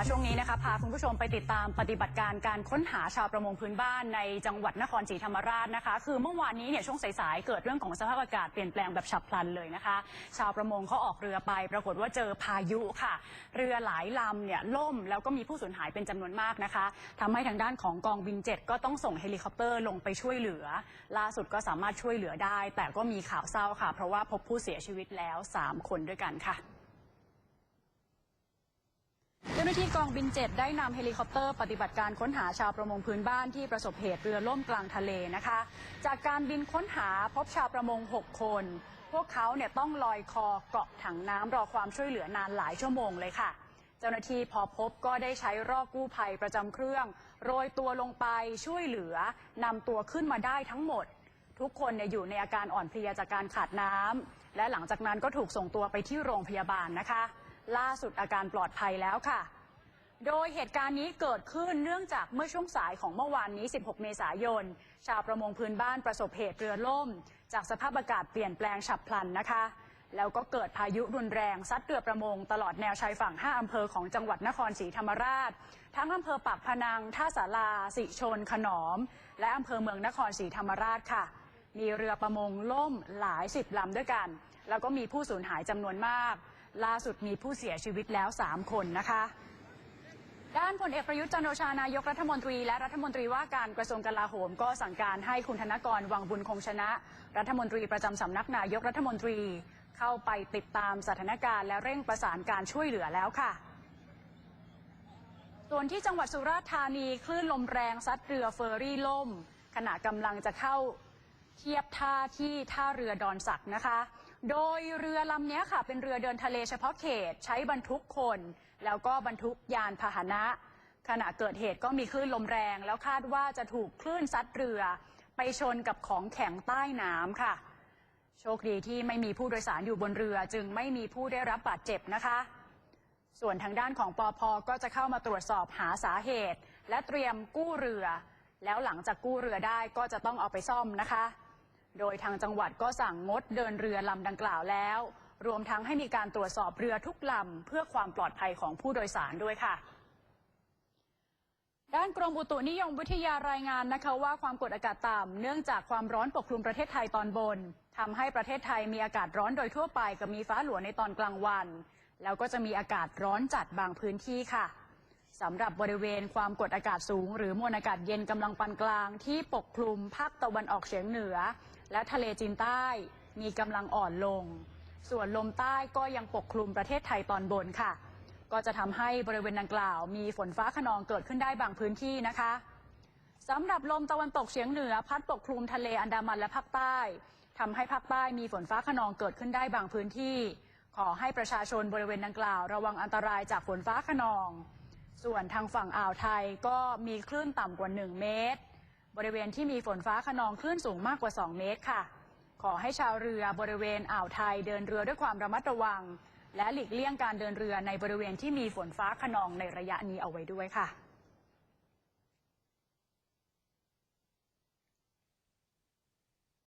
มาช่วงนี้นะคะพาคุณผู้ชมไปติดตามปฏิบัติการการค้นหาชาวประมงพื้นบ้านในจังหวัดนครศรีธรรมราชนะคะ คือเมื่อวานนี้เนี่ยช่วงสายๆเกิดเรื่องของสภาพอากาศเปลี่ยนแปลงแบบฉับพลันเลยนะคะ ชาวประมงเขาออกเรือไป ปรากฏว่าเจอพายุค่ะ เรือหลายลำเนี่ยล่มแล้วก็มีผู้สูญหายเป็นจำนวนมากนะคะทำให้ทางด้านของกองบินเจ็ดก็ต้องส่งเฮลิคอปเตอร์ลงไปช่วยเหลือ ล่าสุดก็สามารถช่วยเหลือได้ แต่ก็มีข่าวเศร้าค่ะ เพราะว่าพบผู้เสียชีวิตแล้ว 3 คนด้วยกันค่ะ จ้าหน้าที่กองบิน7ได้นำเฮลิคอปเตอร์ปฏิบัติการค้นหาชาวประมงพื้นบ้านที่ประสบเหตุเรือล่มกลางทะเลนะคะ จากการบินค้นหาพบชาวประมง 6 คน พวกเขาเนี่ยต้องลอยคอเกาะถังน้ำรอความช่วยเหลือนานหลายชั่วโมงเลยค่ะ เจ้าหน้าที่พอพบก็ได้ใช้รอกกู้ภัยประจำเครื่อง โรยตัวลงไปช่วยเหลือนำตัวขึ้นมาได้ทั้งหมด ทุกคนเนี่ยอยู่ในอาการอ่อนเพลียจากการขาดน้ำและหลังจากนั้นก็ถูกส่งตัวไปที่โรงพยาบาลนะคะ ล่าสุดอาการปลอดภัยแล้วค่ะ โดยเหตุการณ์นี้เกิดขึ้นเนื่องจากเมื่อช่วงสายของเมื่อวานนี้ 16 เมษายน ชาวประมงพื้นบ้านประสบเหตุเรือล่ม จากสภาพอากาศเปลี่ยนแปลงฉับพลันนะคะ แล้วก็เกิดพายุรุนแรง ซัดเรือประมง ตลอดแนวชายฝั่ง 5 อำเภอของจังหวัดนครศรีธรรมราช ทั้งอำเภอปากพนัง ท่าสาราสิชน ขนอม และอำเภอเมืองนครศรีธรรมราชค่ะมีเรือประมงล่มหลายสิบลำด้วยกัน แล้วก็มีผู้สูญหายจำนวนมาก ล่าสุดมีผู้เสียชีวิตแล้ว 3 คนนะคะ ด้านพลเอกประยุทธ์จันโอชานายกรัฐมนตรี และรัฐมนตรีว่าการกระทรวงกลาโหม ก็สั่งการให้คุณธนกรวังบุญคงชนะ รัฐมนตรีประจำสำนักนายกรัฐมนตรี เข้าไปติดตามสถานการณ์และเร่งประสานการช่วยเหลือแล้วค่ะส่วนที่จังหวัดสุราษฎร์ธานีคลื่นลมแรงซัดเรือเฟอร์รี่ล่ม ขณะกำลังจะเข้าเทียบท่าที่ท่าเรือดอนสักนะคะ โดยเรือลำนี้ค่ะ เป็นเรือเดินทะเลเฉพาะเขตใช้บรรทุกคน แล้วก็บรรทุกยานพาหนะ ขณะเกิดเหตุก็มีคลื่นลมแรง แล้วคาดว่าจะถูกคลื่นซัดเรือ ไปชนกับของแข็งใต้น้ำค่ะ โชคดีที่ไม่มีผู้โดยสารอยู่บนเรือจึงไม่มีผู้ได้รับบาดเจ็บนะคะ ส่วนทางด้านของปอพก็จะเข้ามาตรวจสอบหาสาเหตุ และเตรียมกู้เรือ แล้วหลังจากกู้เรือได้ก็จะต้องเอาไปซ่อมนะคะ โดยทางจังหวัดก็สั่งงดเดินเรือลำดังกล่าวแล้ว รวมทั้งให้มีการตรวจสอบเรือทุกลำเพื่อความปลอดภัยของผู้โดยสารด้วยค่ะด้านกรมอุตุนิยมวิทยารายงานนะคะว่าความกดอากาศต่ำเนื่องจากความร้อนปกคลุมประเทศไทยตอนบนทำให้ประเทศไทยมีอากาศร้อนโดยทั่วไปกับมีฟ้าหลวในตอนกลางวัน แล้วก็จะมีอากาศร้อนจัดบางพื้นที่ค่ะสำหรับบริเวณความกดอากาศสูง หรือมวลอากาศเย็นกำลังปานกลางที่ปกคลุมภาคตะวันออกเฉียงเหนือ และทะเลจีนใต้มีกำลังอ่อนลง ส่วนลมใต้ก็ยังปกคลุมประเทศไทยตอนบนค่ะ ก็จะทำให้บริเวณดังกล่าว มีฝนฟ้าขนองเกิดขึ้นได้บางพื้นที่นะคะสำหรับลมตะวันตกเฉียงเหนือ พัดปกคลุมทะเลอันดามันและภาคใต้ทำให้ภาคใต้มีฝนฟ้าขนองเกิดขึ้นได้บางพื้นที่ ขอให้ประชาชนบริเวณดังกล่าว ระวังอันตรายจากฝนฟ้าขนอง ส่วนทางฝั่งอ่าวไทยก็มีคลื่นต่ำกว่า 1 เมตร บริเวณที่มีฝนฟ้าขนองคลื่นสูงมากกว่า 2 เมตรค่ะ ขอให้ชาวเรือบริเวณอ่าวไทยเดินเรือด้วยความระมัดระวัง และหลีกเลี่ยงการเดินเรือในบริเวณที่มีฝนฟ้าขนองในระยะนี้เอาไว้ด้วยค่ะ